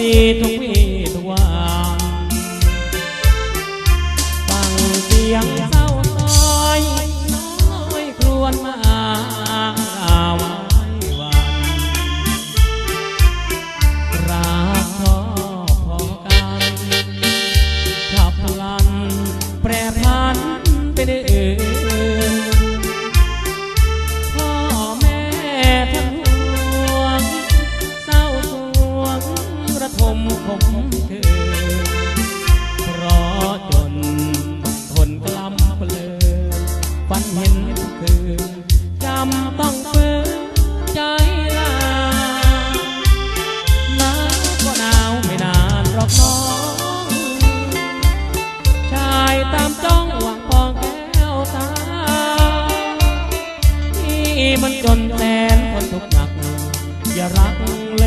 ดีทุกเว มันจนแสนคนทุกข์หนัก อย่ารักเล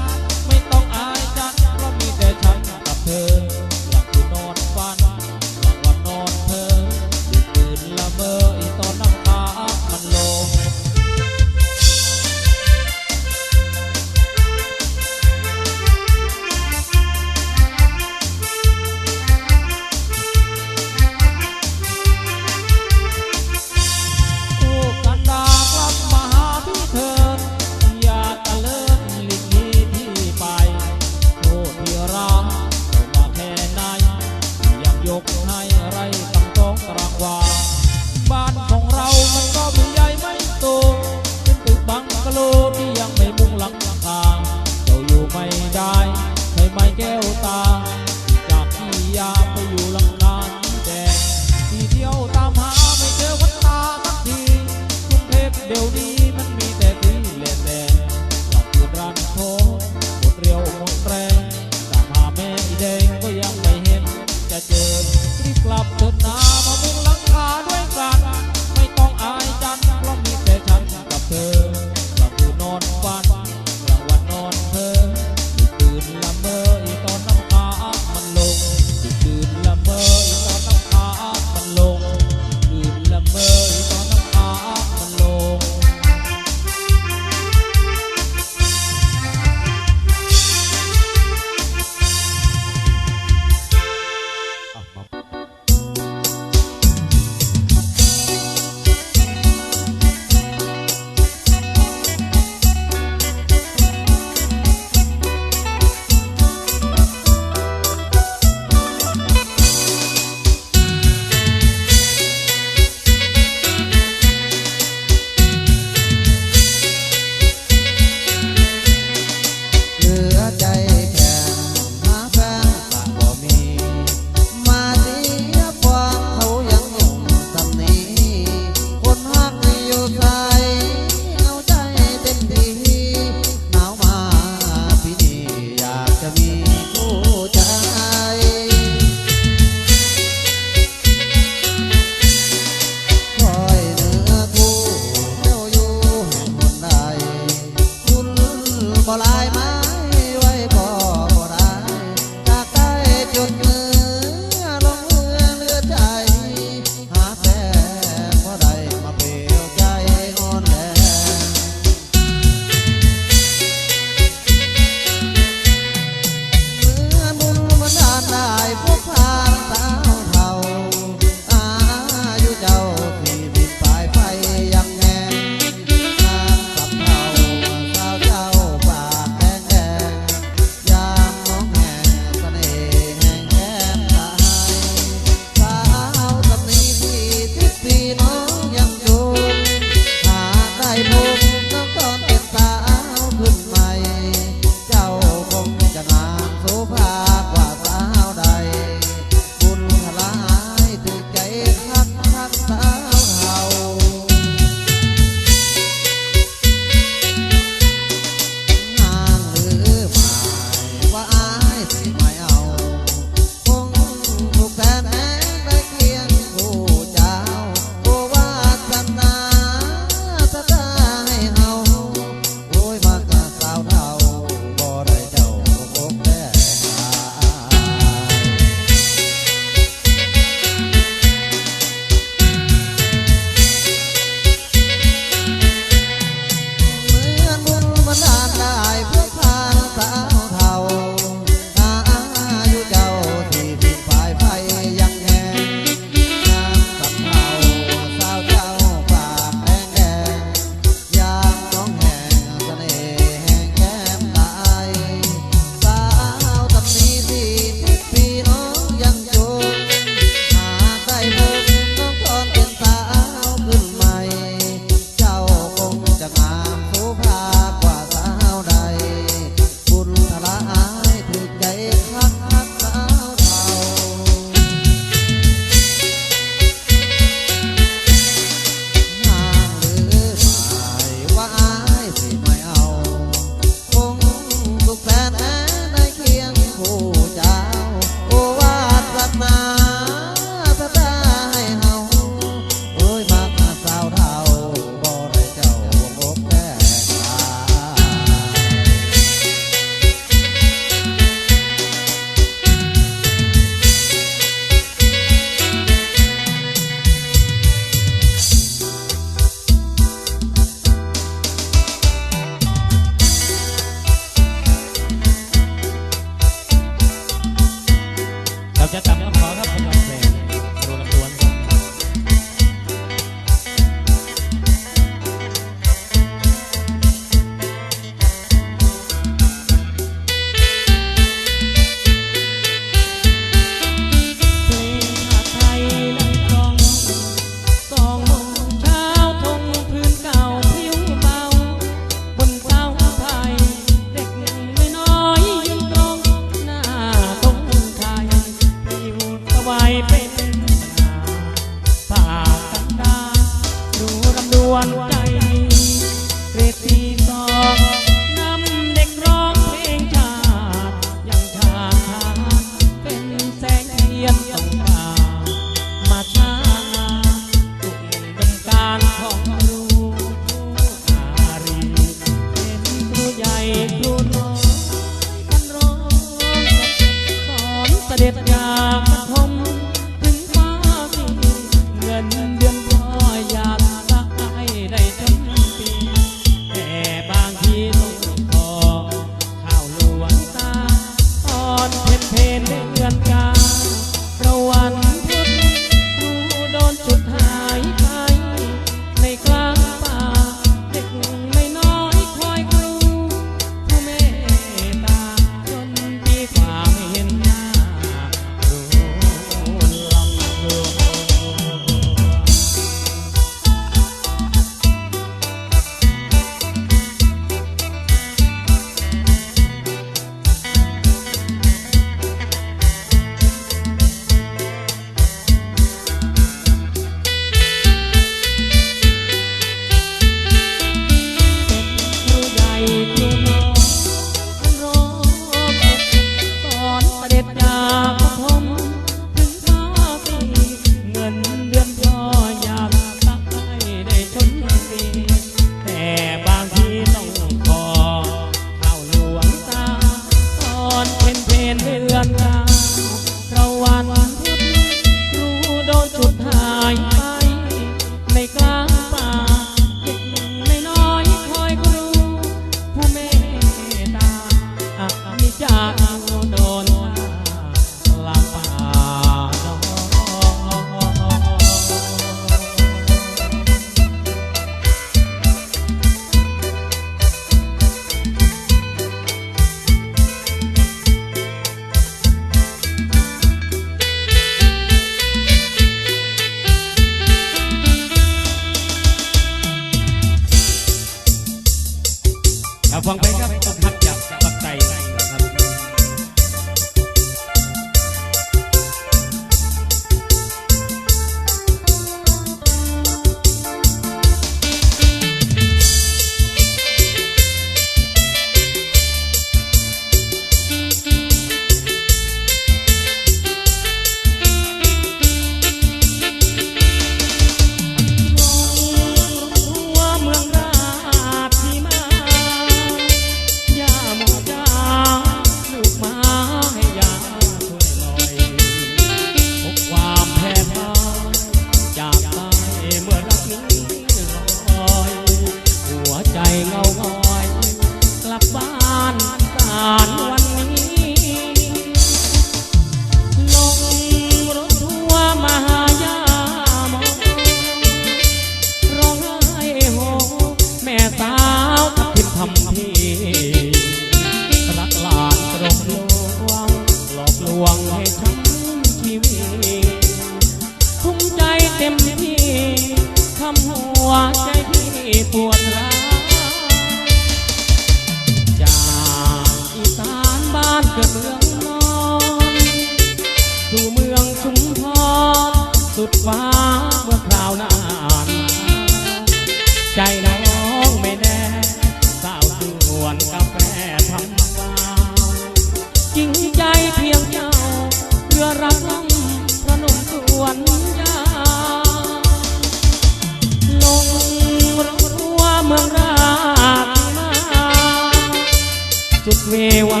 เววา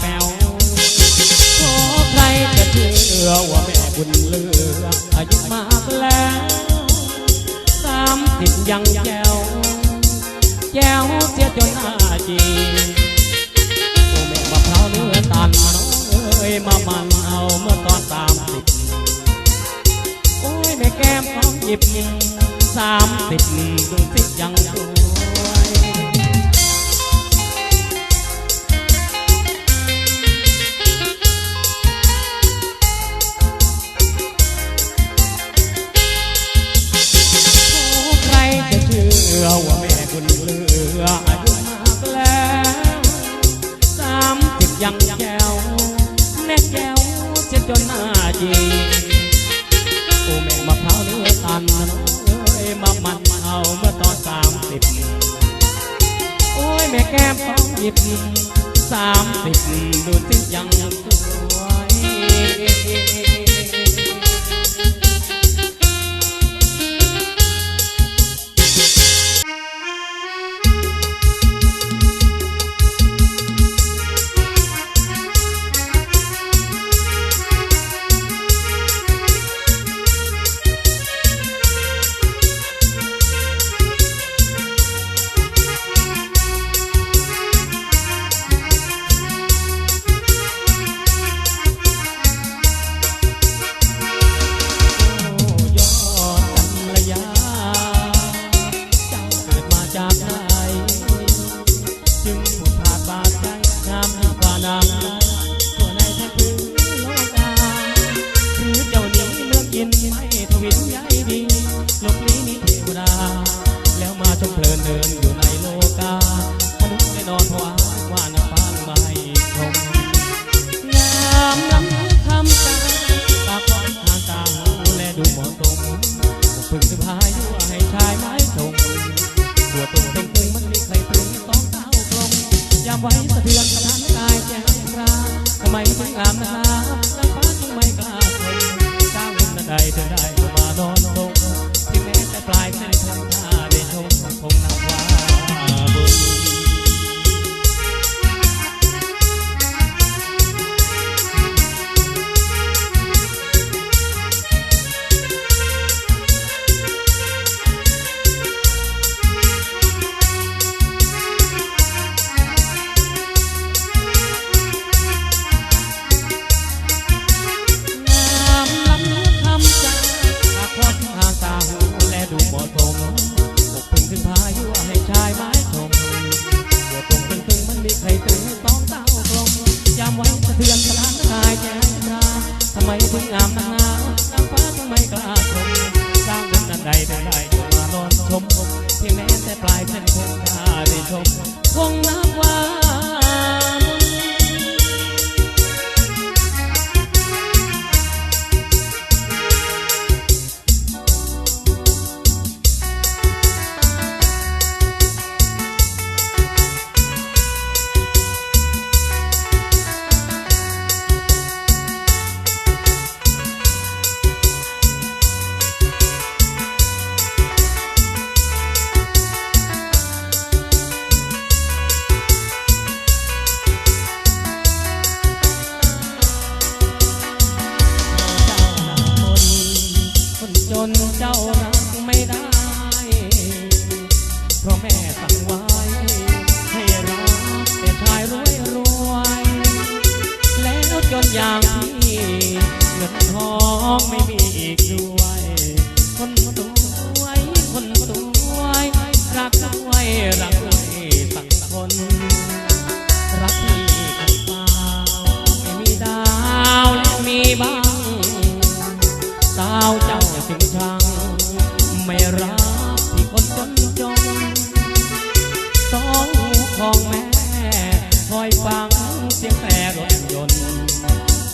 แป๋วขอใครจะเชื่อว่าแม่บุญเลืออายุมากแล้วสามสิบยังแจ๋วแจ๋วเสียจนอาจีแม่มะพร้าวเนื้อตันน้อ้ยมามันเอาเมื่อตอนสามสิบโอ้ยแม่แก้มของหยิบสามสิบสิบยังสวย ลือว่าแม่คุณเลืออายุมากแล้วสามสิบยังแก้วแม่แก้วจะจนหน้าจีโอ้แม่มาพร้าวเนื้อตันเอ้ยมามันเอาเมื่อตอนสามสิบโอ้ยแม่แก้มฟ้องหยิบสามสิบดูสิยังสวย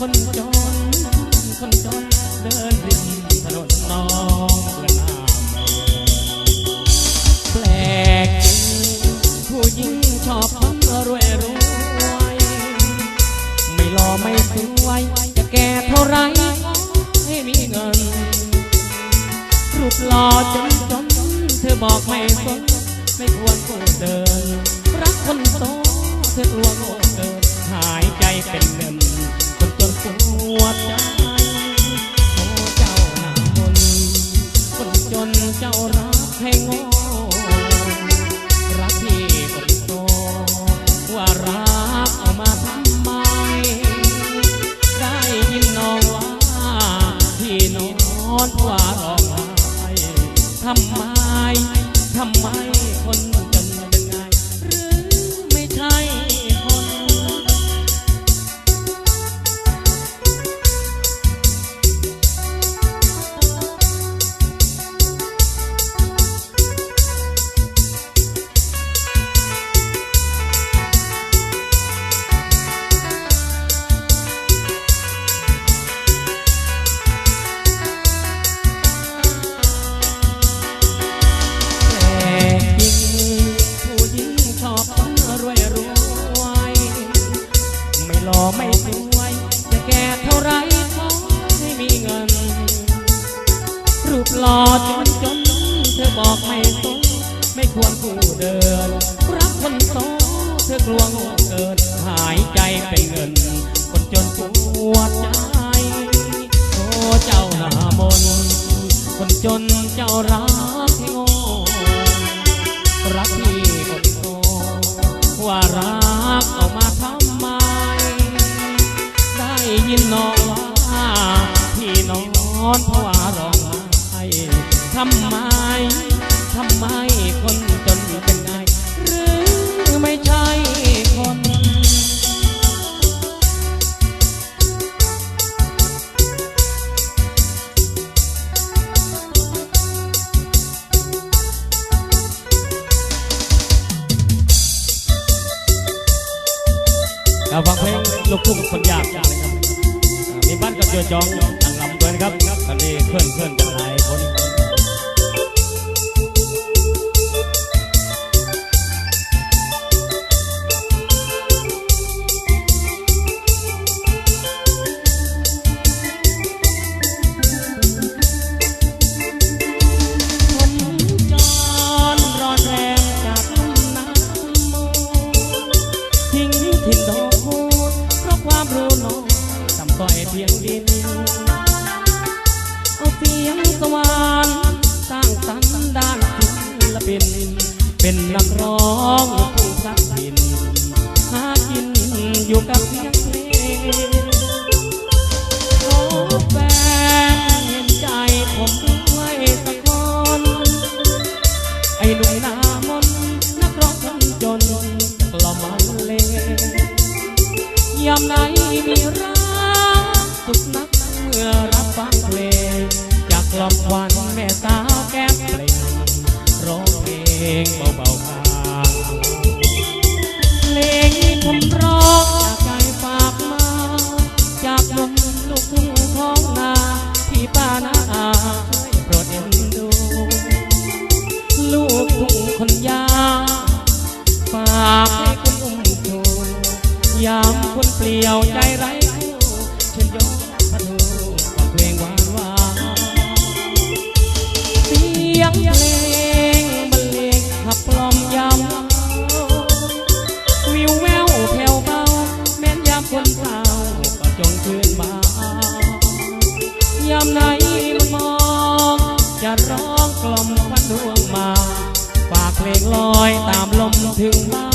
คนจน คนจนเดินริมถนนนองและน้แปลกผู้หญิงชอบทำรวยรวยไม่รอไม่สวจะแก่เท่าไรให้มีเงิน รูปลอจนจนเธอบอกไม่สนไม่ควรกูเดิน รักคนโตเธอลัวโง่เดินหายใจเป็นเงิน วใจโอเจ้านมคนจนเจ้ารัให้งอ จนเจ้ารักให้โง่รักพี่ก็ติดโตว่ารักออกมาทำไม ได้ยินน้องว่าพี่นอนเพราะว่าร้องไห้ทำไมทำไมคนจนเป็นไงหรือไม่ใช่ คู่กัคนยากมีบ้านกับเจือจองทางลำด้วยนะครับอันนี้เพื่อนเพื่อน งเบาๆฟังเพลงนี้ผมร้องจากใจฝากมา จากหนุ่มลูกทุ่งท้องนาที่ป้านาอาโปรดเอ็นดู ลูกทุ่งคนยาฝากให้คุณอุ้มชูยามคนเปลี่ยวใจไร ดร้องกลมวันดวงมา ฝากเพลงลอยตามลมถึงบ้าน